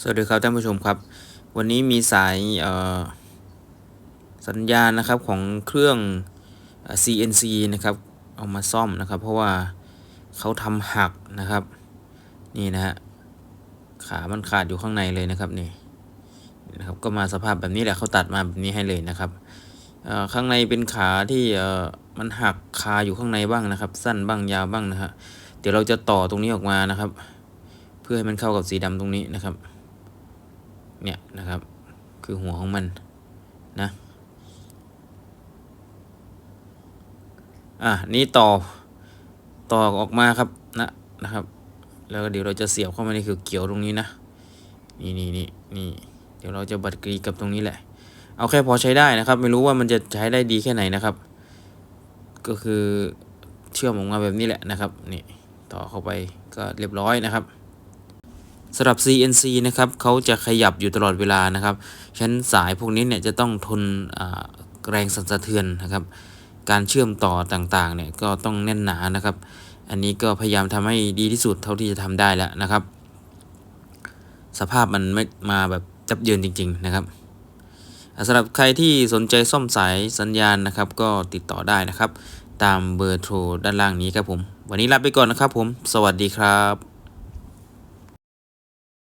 สวัสดีครับท่านผู้ชมครับ วันนี้มีสายสัญญาณนะครับของเครื่อง CNC นะครับเอามาซ่อมนะครับ เพราะว่าเขาทำหักนะครับ นี่นะฮะขามันขาดอยู่ข้างในเลยนะครับนี่นะครับก็มาสภาพแบบนี้แหละเขาตัดมาแบบนี้ให้เลยนะครับข้างในเป็นขาที่มันหักคาอยู่ข้างในบ้างนะครับ สั้นบ้างยาวบ้างนะฮะเดี๋ยวเราจะต่อตรงนี้ออกมานะครับ เพื่อให้มันเข้ากับสีดำตรงนี้นะครับ เนี่ยนะครับ คือหัวของมันนะอะนี่ต่อต่อออกมาครับนะนะครับ แล้วก็เดี๋ยวเราจะเสียบเข้ามาในคือเกี่ยวตรงนี้นะนี่นี่นี่นี่เดี๋ยวเราจะบัดกรีกับตรงนี้แหละ เอาแค่พอใช้ได้นะครับ ไม่รู้ว่ามันจะใช้ได้ดีแค่ไหนนะครับ ก็คือเชื่อมออกมาแบบนี้แหละนะครับนี่ต่อเข้าไปก็เรียบร้อยนะครับ สำหรับ CNC นะครับเขาจะขยับอยู่ตลอดเวลานะครับฉะนั้นสายพวกนี้เนี่ยจะต้องทนแรงสั่นสะเทือนนะครับ การเชื่อมต่อต่างๆเนี่ยก็ต้องแน่นหนานะครับ อันนี้ก็พยายามทำให้ดีที่สุดเท่าที่จะทำได้แล้วนะครับ สภาพมันไม่มาแบบจับเยินจริง ๆ นะครับสำหรับใครที่สนใจซ่อมสายสัญญาณนะครับ ก็ติดต่อได้นะครับ ตามเบอร์โทรด้านล่างนี้ครับผม วันนี้ลาไปก่อนนะครับผม สวัสดีครับ